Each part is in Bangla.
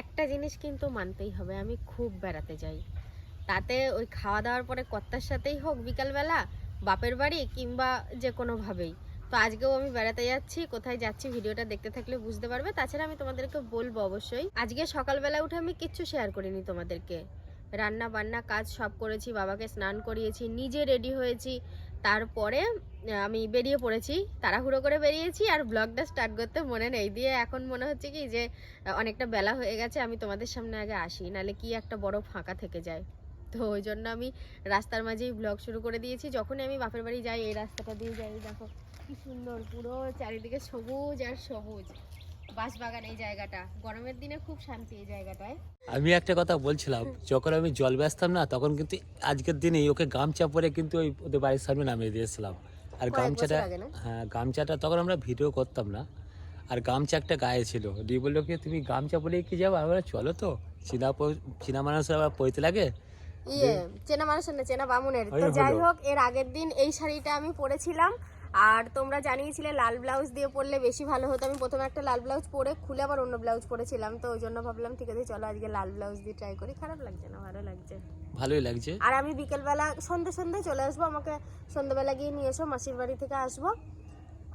একটা জিনিস কিন্তু মানতেই হবে, আমি খুব বেড়াতে যাই। তাতে ওই খাওয়া দাওয়ার পরে কর্তার সাথেই হোক, বিকালবেলা, বাপের বাড়ি কিংবা যে কোনোভাবেই। তো আজকেও আমি বেড়াতে যাচ্ছি, কোথায় যাচ্ছি ভিডিওটা দেখতে থাকলে বুঝতে পারবে। তাছাড়া আমি তোমাদেরকে বলব অবশ্যই, আজকে সকালবেলা উঠে আমি কিচ্ছু শেয়ার করিনি তোমাদেরকে। রান্না বান্না কাজ সব করেছি, বাবাকে স্নান করিয়েছি, নিজে রেডি হয়েছি। তারপরে আমি বেরিয়ে পড়েছি, তাড়াহুড়ো করে বেরিয়েছি আর ব্লগটা স্টার্ট করতে মনে নেই। দিয়ে এখন মনে হচ্ছে কি যে অনেকটা বেলা হয়ে গেছে, আমি তোমাদের সামনে আগে আসি, নালে কি একটা বড় ফাঁকা থেকে যায়। তো ওই জন্য আমি রাস্তার মাঝেই ব্লগ শুরু করে দিয়েছি। যখনই আমি বাপের বাড়ি যাই, এই রাস্তাটা দিয়ে যাই, দেখো কি সুন্দর, পুরো চারিদিকে সবুজ আর সবুজ। বাঁশবাগান এই জায়গাটা। গরমের দিনে খুব শান্তি এই জায়গাটায়। আমি একটা কথা বলছিলাম যখন আমি জল ব্যস্তাম না তখন কিন্তু আজকের দিনে ওকে গামছা পরে কিন্তু ওই ওদের বাড়ির সামনে নামিয়ে দিয়েছিলাম। আর গামছাটা? হ্যাঁ গামছাটা তখন আমরা ভিডিও করতাম না। আর গামছা একটা গায়ে ছিল। দিয়ে বলল কি তুমি গামছা পরে কি যাব আমরা চলো তো। চীনা চীনা মানুষের আবার পইতে লাগে? ইয়ে চেনা মানুষের না চেনা বামুনের। তো যাই হোক এর আগের দিন এই শাড়িটা আমি পরেছিলাম। আর তোমরা জানিয়েছিলে লাল ব্লাউজ দিয়ে পরলে বেশি ভালো হতো। আমি প্রথমে একটা লাল ব্লাউজ পরে খুলে আবার অন্য ব্লাউজ পরেছিলাম তো ওই জন্য ভাবলাম ঠিক আছে চলো আজকে লাল ব্লাউজ দিয়ে ট্রাই করি। খারাপ লাগছে না ভালো লাগছে। ভালোই লাগছে। আর আমি বিকেলবেলা সন্ধ্যে সন্ধ্যে চলে আসব আমাকে সন্ধ্যেবেলা গিয়ে নিয়ে এসো মাসির বাড়ি থেকে আসব।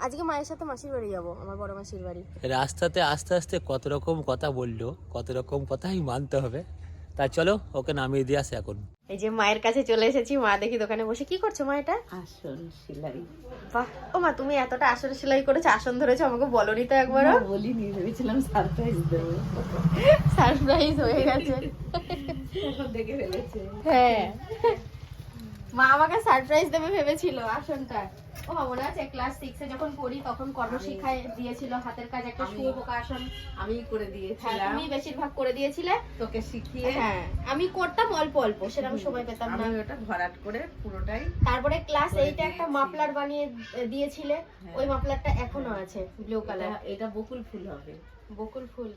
আজকে মায়ের সাথে মাসির বাড়ি যাব আমার বড় মাসির বাড়ি। রাস্তাতে আস্তে আস্তে কত রকম কথা বলল কত রকম কথাই মানতে হবে। তা চলো ওকে নামিয়ে দিয়ে আসে এখন। এই যে মায়ের কাছে চলে এসেছি মা দেখি দোকানে বসে। কি করছ মা এটা? আসন সেলাই। বাহ ও মা তুমি এতটা আসন সেলাই করেছ আসন ধরেছো আমাকে বলনি তো একবারও। বলিনি ভেবেছিলাম সারপ্রাইজ দেবো। সারপ্রাইজ হয়ে গেছে। এখন দেখে ফেলেছে। হ্যাঁ। মা আমাকে সারপ্রাইজ দেবে ভেবেছিল আসনটা ও মনে আছে ক্লাস সিক্সে যখন পড়ি তখন কর্মশিক্ষায় দিয়েছিল হাতের কাজ একটা আমি- শুয়োপোকা আসন আমি করে হ্যাঁ দিয়েছিলাম। তুমি বেশিরভাগ করে দিয়েছিলে। তোকে শিখিয়ে হ্যাঁ আমি করতাম অল্প অল্প সেরকম সময় পেতাম না। আমি ওটা ভরাট করে পুরোটাই তারপরে ক্লাস এইটা একটা। মাফলার বানিয়ে দিয়েছিলে হ্যাঁ। ওই মাফলারটা এখনও আছে ব্লু কালার এটা- এটা বকুল ফুল হবে। বকুল ফুল।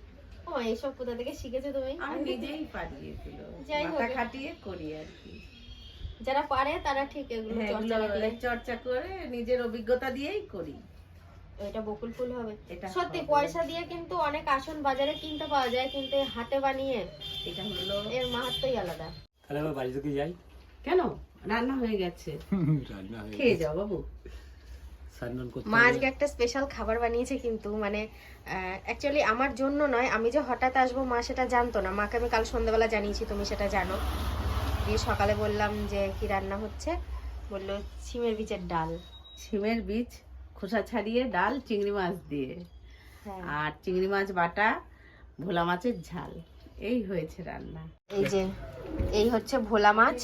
ও এইসব কোথা থেকে শিখেছো তুমি? আমি নিজেই পারিয়েছিল যাই হোক। খাটিয়ে করি আর কি। যারা পারে তারা ঠিক এগুলো হ্যাঁ, চর্চা করে নিজের অভিজ্ঞতা দিয়েই করি। এটা বকুল ফুল হবে। সত্যি পয়সা দিয়ে কিন্তু অনেক আসন বাজারে কিনতে পাওয়া যায় কিন্তু হাতে বানিয়ে এটা হলো এর মাহাত্মই আলাদা। তাহলে আমার বাড়ি থেকে যাই? কেন? রান্না হয়ে গেছে। রান্না হয়ে খেয়ে গেছে। যাও বাবু। মা। আজকে একটা স্পেশাল খাবার বানিয়েছে কিন্তু মানে অ্যাকচুয়ালি আমার জন্য নয় আমি যে হঠাৎ আসব মা সেটা জানতো না। মাকে আমি কাল সন্ধ্যাবেলা জানিয়েছি তুমি সেটা জানো। দিয়ে সকালে বললাম যে কি রান্না হচ্ছে বলল সিমের বীজের ডাল। সিমের বীজ খোসা ছাড়িয়ে ডাল চিংড়ি মাছ দিয়ে। হ্যাঁ। আর চিংড়ি মাছ বাটা ভোলা মাছের ঝাল। এই হয়েছে রান্না। এই যে এই হচ্ছে ভোলা মাছ।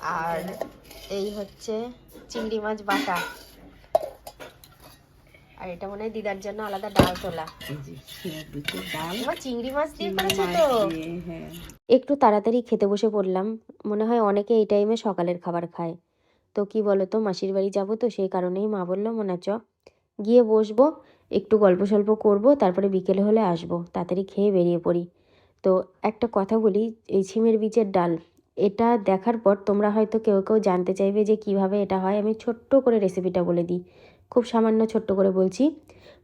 আর এই হচ্ছে চিংড়ি মাছ বাটা। আর এটা মনে হয় দিদার জন্য আলাদা ডাল তোলা। চিংড়ি মাছ দিয়ে করেছ তো? হ্যাঁ। একটু তাড়াতাড়ি খেতে বসে পড়লাম মনে হয় অনেকে এই টাইমে সকালের খাবার খায়। তো কি বলো তো মাসির বাড়ি যাব তো সেই কারণেই মা বলল মনে চ গিয়ে বসবো একটু গল্প সল্প করব তারপরে বিকেলে হলে আসব তাড়াতাড়ি খেয়ে বেরিয়ে পড়ি। তো একটা কথা বলি এই ছিমের বীজের ডাল এটা দেখার পর তোমরা হয়তো কেউ কেউ জানতে চাইবে যে কীভাবে এটা হয় আমি ছোট্ট করে রেসিপিটা বলে দিই। খুব সামান্য ছোট্ট করে বলছি।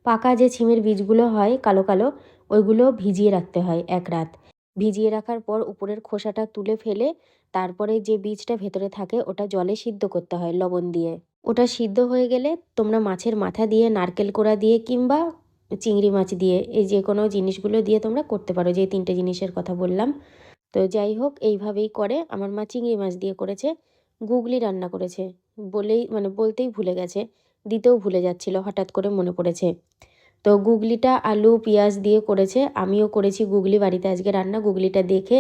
পাকা যে ছিমের বীজগুলো হয় কালো কালো, ওইগুলো ভিজিয়ে রাখতে হয় এক রাত। ভিজিয়ে রাখার পর উপরের খোসাটা তুলে ফেলে তারপরে যে বীজটা ভেতরে থাকে ওটা জলে সিদ্ধ করতে হয় লবণ দিয়ে। ওটা সিদ্ধ হয়ে গেলে তোমরা মাছের মাথা দিয়ে, নারকেল কোড়া দিয়ে কিংবা চিংড়ি মাছ দিয়ে এই যে কোনো জিনিসগুলো দিয়ে তোমরা করতে পারো, যে তিনটে জিনিসের কথা বললাম। তো যাই হোক, এইভাবেই করে। আমার মা চিংড়ি মাছ দিয়ে করেছে, গুগলি রান্না করেছে। বলেই মানে বলতেই ভুলে গেছে। দিতেও ভুলে যাচ্ছিল হঠাৎ করে মনে পড়েছে। তো গুগলিটা আলু, পেঁয়াজ দিয়ে করেছে, আমিও করেছি গুগলি বাড়িতে। আজকে রান্না গুগলিটা দেখে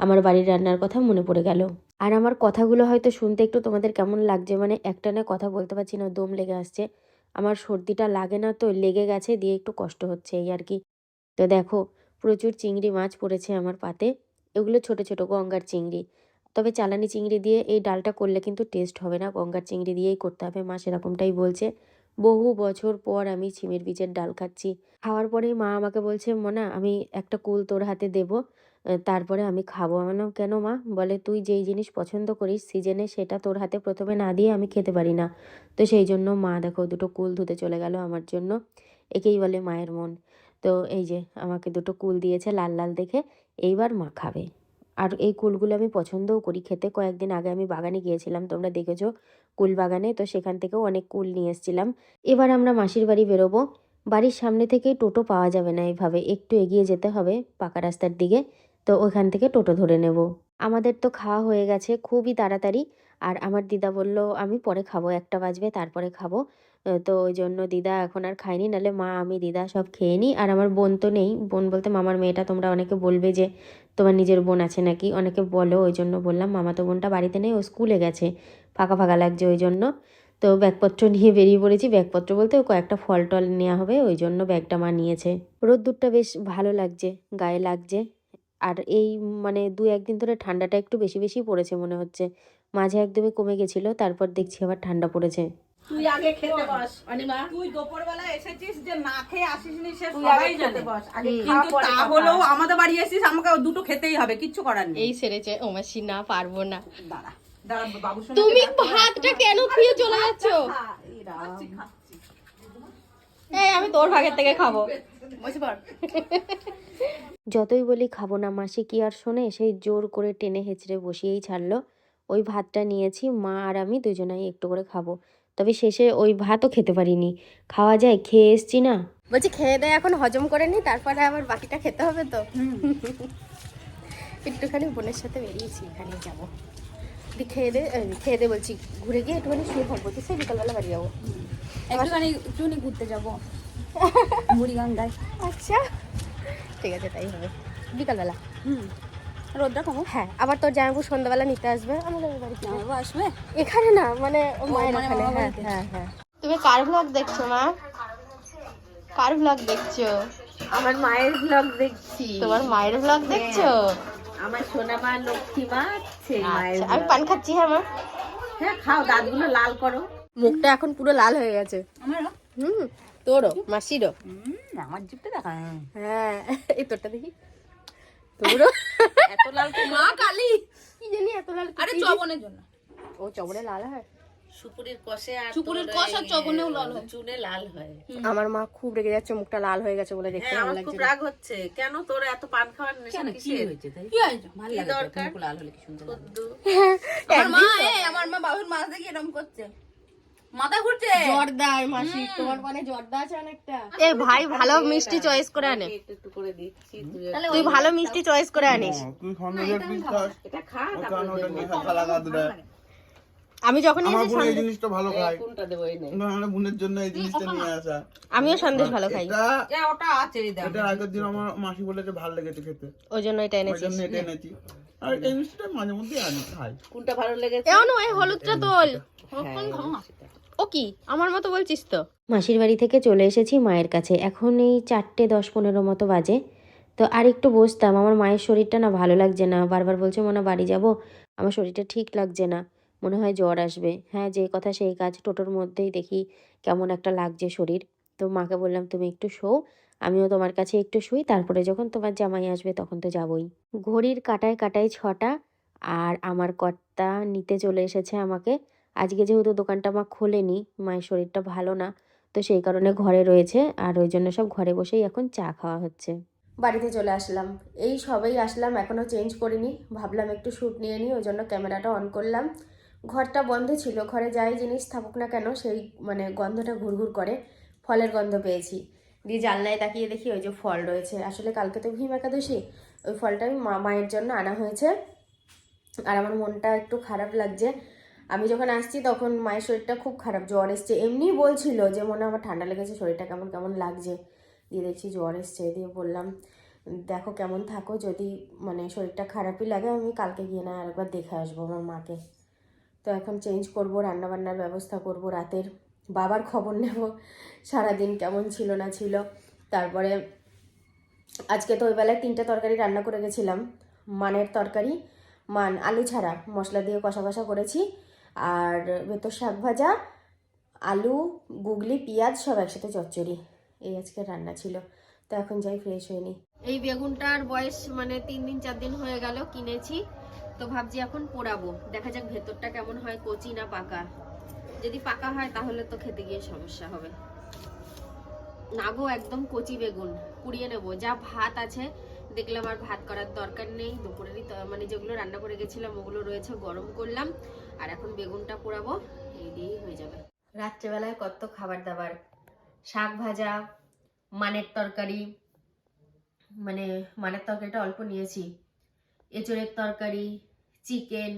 আমার বাড়ির রান্নার কথা মনে পড়ে গেল। আর আমার কথাগুলো হয়তো শুনতে একটু তোমাদের কেমন লাগছে? মানে একটানে কথা বলতে পারছি না, দম লেগে আসছে। আমার সর্দিটা লাগে না তো, লেগে গেছে, দিয়ে একটু কষ্ট হচ্ছে এই আর কি। তো দেখো, প্রচুর চিংড়ি মাছ পড়েছে আমার পাতে। এগুলো ছোট ছোট গঙ্গার চিংড়ি। তবে চালানি চিংড়ি দিয়ে এই ডালটা করলে কিন্তু টেস্ট হবে না। গঙ্গার চিংড়ি দিয়েই করতে হবে। মা সেরকমটাই বলছে। বহু বছর পর আমি ছিমের বীজের ডাল খাচ্ছি। খাওয়ার পরেই মা আমাকে বলছে মোনা আমি একটা কুল তোর হাতে দেব তারপরে আমি খাব। বললাম, কেন মা? বলে তুই যেই জিনিস পছন্দ করিস সিজনে সেটা তোর হাতে প্রথমে না দিয়ে আমি খেতে পারি না। তো সেই জন্য মা দেখো দুটো কুল ধুতে চলে গেল আমার জন্য। একেই বলে মায়ের মন। তো এই যে আমাকে দুটো কুল দিয়েছে লাল লাল দেখে। এইবার মা খাবে। আর এই কুলগুলো আমি পছন্দও করি। খেতে কয়েকদিন আগে আমি বাগানে গিয়েছিলাম, তোমরা দেখেছ কুল বাগানে তো সেখান থেকেও অনেক কুল নিয়ে এসেছিলাম। এবার আমরা মাসির বাড়ি বেরোবো। বাড়ির সামনে থেকেই টোটো পাওয়া যাবে না এইভাবে, একটু এগিয়ে যেতে হবে পাকা রাস্তার দিকে, তো ওখান থেকে টোটো ধরে নেব। আমাদের তো খাওয়া হয়ে গেছে খুবই তাড়াতাড়ি, আর আমার দিদা বলল, আমি পরে খাব, একটা বাজবে, তারপরে খাব। তো ওই জন্য দিদা এখন আর খাইনি নাহলে মা, আমি দিদা সব খেয়ে নিই। আর আমার বোন তো নেই। বোন বলতে মামার মেয়েটা তোমরা অনেকে বলবে যে, তোমার নিজের বোন আছে নাকি? অনেকে বলো, ওই জন্য বললাম, মামা তো বোনটা বাড়িতে নেই, ও স্কুলে গেছে। ফাঁকা ফাঁকা লাগছে ওই জন্য। তো ব্যাগপত্র নিয়ে বেরিয়ে পড়েছি। ব্যাগপত্র বলতে কয়েকটা ফল টল নেওয়া হবে, ওই জন্য ব্যাগটা মা নিয়েছে। রোদ্দুরটা বেশ ভালো লাগছে, গায়ে লাগছে। আর এই মানে দু একদিন ধরে ঠান্ডাটা একটু বেশি বেশি পড়েছে মনে হচ্ছে। মাঝে একদমই কমে গেছিল, তারপর দেখছি আবার ঠান্ডা পড়েছে। তুই আগে খেতে বস অনিমা। তুই দুপুরবেলা এসেছিস যে না খেয়ে আসিস নি সে সবাই জানে। বস আগে কিন্তু তা হলেও আমাদের বাড়ি এসেছিস আমাকে দুটো খেতেই হবে কিচ্ছু করার নেই। এই সেরেছে ও মাসি না পারব না। দাঁড়া দাঁড়া বাবু শুনে। তুমি ভাতটা কেন খেয়ে চলে যাচ্ছ? এই আমি তোর ভাগের থেকে খাব। যতই বলি খাব না মাসি কি আর শোনে সেই জোর করে টেনে হেঁচড়ে বসিয়েই ছাড়লো। ওই ভাতটা নিয়েছি মা আর আমি দুজনাই একটু করে খাব। তবে শেষে ওই ভাতও খেতে পারিনি। খাওয়া যায় খেয়ে এসছি না। বলছি খেয়ে দেয় এখন হজম করে নি তারপরে আবার বাকিটা খেতে হবে তো। একটুখানি বোনের সাথে বেরিয়েছি এখানে যাব। দি খেয়ে দে খেয়ে দে বলছি ঘুরে গিয়ে একটুখানি শুয়ে থাকব তো সেই বিকালবেলা বাড়ি যাব। একটুখানি একটুখানি ঘুরতে যাব। বুড়িগঙ্গায়। আচ্ছা। ঠিক আছে তাই হবে। বিকালবেলা। রোদটা কমো। হ্যাঁ আবার তোর জামাইবু সন্ধ্যাবেলা নিতে আসবে আমাদের বাড়িতে জামাইবাবু আসবে? এখানে না মানে ও মায়ের ওখানে হ্যাঁ হ্যাঁ হ্যাঁ। তুমি কার ভ্লগ দেখছ মা? কার ভ্লগ দেখছ? আমার মায়ের ব্লগ দেখছি। তোমার মায়ের ভ্লগ দেখছ? আমার সোনা মা লক্ষ্মী মা আচ্ছা, আমি পান খাচ্ছি হ্যাঁ মা? হ্যাঁ খাও দাঁতগুলো লাল করো। মুখটা এখন পুরো লাল হয়ে গেছে। আমারও? হুম তোরও মাসিরও। হুম, আমার জিপটা দেখা। হ্যাঁ এই তোরটা দেখি। তোরও এত লাল মা কালী। কি জানি এত লাল আরে চবনের জন্য। ও চবড়ে লাল হয়? সুপুরির কষে আর সুপুরির কষ আর চবনেও লাল হয়। চুনে লাল হয়। আমার মা খুব রেগে যাচ্ছে মুখটা লাল হয়ে গেছে বলে দেখতে হ্যাঁ ভালো আমার খুব লাগছে রাগ হচ্ছে। কেন তোর এত পান খাওয়ার নেশা কিসের? কি হয়েছে? ভালো কি লাগে তো, দরকার? লাল হলে কি সুন্দর আমার মা এই আমার মা বাবুর মাছ দেখি এরকম করছে। মাথা ঘুরছে? জর্দার মাসি তোমার মানে জর্দা আছে অনেকটা। এ ভাই ভালো মিষ্টি চয়েস করে আনে। একটু একটু করে দিচ্ছি তুই ভালো মিষ্টি চয়েস করে আনিস। তুই সন্দেহের পিস খাস। এটা খা তারপরে লাগা দেয় আমি যখন আমার বোন এই জিনিসটা ভালো খায়। কোনটা দেবো এই নে। না, আমার বোনের জন্য এই জিনিসটা নিয়ে আসা। আমিও সন্দেশ ভালো খাই। এটা ওটা আছে এই দেখ। এটা আগের দিন আমার মাসি বলেছে ভালো লেগেছে খেতে। ওই জন্য এটা ওই জন্য এটা এনেছি। আর এই মিষ্টিটা মাঝে মধ্যে আনি খাই। কোনটা ভালো লেগেছে? এমন ওই হলুদটা তোল। হ্যাঁ, ও কি? আমার মতো বলছিস তো। মাসির বাড়ি থেকে চলে এসেছি মায়ের কাছে। এখন এই চারটে দশ পনেরো মতো বাজে। তো আর একটু বসতাম। আমার মায়ের শরীরটা না ভালো লাগছে না। বারবার বলছে, মনে, বাড়ি যাব? আমার শরীরটা ঠিক লাগছে না। মনে হয় জ্বর আসবে। হ্যাঁ যে কথা সেই কাজ। টোটোর মধ্যেই দেখি কেমন একটা লাগছে শরীর। তো মাকে বললাম, তুমি একটু শো। আমিও তোমার কাছে একটু শুই। তারপরে যখন তোমার জামাই আসবে, তখন তো যাবই। ঘড়ির কাটায় কাটায় ছটা। আর আমার কর্তা নিতে চলে এসেছে আমাকে। আজকে যেহেতু দোকানটা মা খোলেনি, মায়ের শরীরটা ভালো না, তো সেই কারণে ঘরে রয়েছে আর ওই জন্য সব ঘরে বসেই এখন চা খাওয়া হচ্ছে। বাড়িতে চলে আসলাম। এই সবেই আসলাম এখনও চেঞ্জ করিনি। ভাবলাম একটু শ্যুট নিয়ে নিই, ওই জন্য ক্যামেরাটা অন করলাম। ঘরটা বন্ধ ছিল, ঘরে যাই জিনিস থাকুক না কেন, সেই মানে গন্ধটা ঘুরঘুর করে, ফলের গন্ধ পেয়েছি। দিয়ে জানলায় তাকিয়ে দেখি ওই যে ফল রয়েছে। আসলে কালকে তো ভীম একাদশী, ওই ফলটা মা মায়ের জন্য আনা হয়েছে। আর আমার মনটা একটু খারাপ লাগছে। আমি যখন আসছি তখন মায়ের শরীরটা খুব খারাপ, জ্বর এসছে। এমনি বলছিল যে মনে আমার ঠান্ডা লেগেছে, শরীরটা কেমন কেমন লাগছে। দিয়ে দেখছি জ্বর এসছে, দিয়ে বললাম, দেখো কেমন থাকো, যদি মানে শরীরটা খারাপই লাগে, আমি কালকে গিয়ে না আরেকবার দেখে আসব আমার মাকে। তো এখন চেঞ্জ করব, রান্নাবান্নার ব্যবস্থা করব রাতের। বাবার খবর নেব, সারাদিন কেমন ছিল না ছিল। তারপরে আজকে তো ওই বেলায় তিনটে তরকারি রান্না করে গেছিলাম। মানের তরকারি, মান আলু ছাড়া, মশলা দিয়ে কষা কষা করেছি। আর ভেতর শাক ভাজা, আলু, গুগলি, পেঁয়াজ সব একসাথে চচ্চড়ি। এই আজকে রান্না ছিল। তো এখন যাই ফ্রেশ হয়ে এই বেগুনটার বয়স মানে তিন দিন, চার দিন হয়ে গেল কিনেছি। তো ভাবছি এখন পোড়াবো। দেখা যাক ভেতরটা কেমন হয়, কচি না পাকা। যদি পাকা হয় তাহলে তো খেতে গিয়ে সমস্যা হবে। না গো একদম কচি বেগুন, পুড়িয়ে নেব। যা ভাত আছে, দেখলাম আর ভাত করার দরকার নেই। দুপুরেরই মানে যেগুলো রান্না করে গেছিলাম, ওগুলো রয়েছে, গরম করলাম। আর এখন বেগুনটা পোড়াবো এই দিয়েই হয়ে যাবে। রাত্রেবেলায় কত খাবার দাবার? শাক ভাজা মানের তরকারি মানে মানের তরকারিটা অল্প নিয়েছি। এঁচড়ের তরকারি চিকেন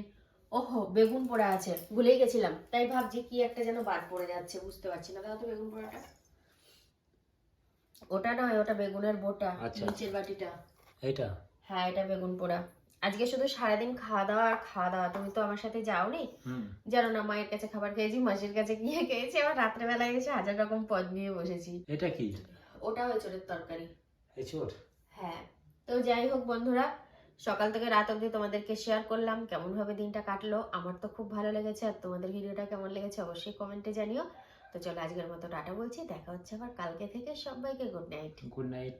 ওহো বেগুন পোড়া আছে ভুলেই গেছিলাম। তাই ভাবছি কি একটা যেন বাদ পড়ে যাচ্ছে বুঝতে পারছি না। তো বেগুন পোড়াটা? ওটা নয় ওটা বেগুনের বোটা আচ্ছা। নিচের বাটিটা। এটা হ্যাঁ এটা বেগুন পোড়া। আজকে শুধু সারাদিন খাওয়া দাওয়া আর খাওয়া দাওয়া। তুমি তো আমার সাথে যাওনি। জানো না মায়ের কাছে খাবার খেয়েছি মাসির কাছে গিয়ে খেয়েছি আবার রাত্রেবেলায় এসে হাজার রকম পদ নিয়ে বসেছি। এটা কি? ওটাও এঁচড়ের তরকারি। এচোর হ্যাঁ। তো যাই হোক বন্ধুরা সকাল থেকে রাত অবধি তোমাদেরকে শেয়ার করলাম কেমন ভাবে দিনটা কাটলো আমার তো খুব ভালো লেগেছে আর তোমাদের ভিডিওটা কেমন লেগেছে অবশ্যই কমেন্টে জানিও। তো চলো আজকের মতো টাটা বলছি দেখা হচ্ছে আবার কালকে থেকে সবাইকে গুড নাইট গুড নাইট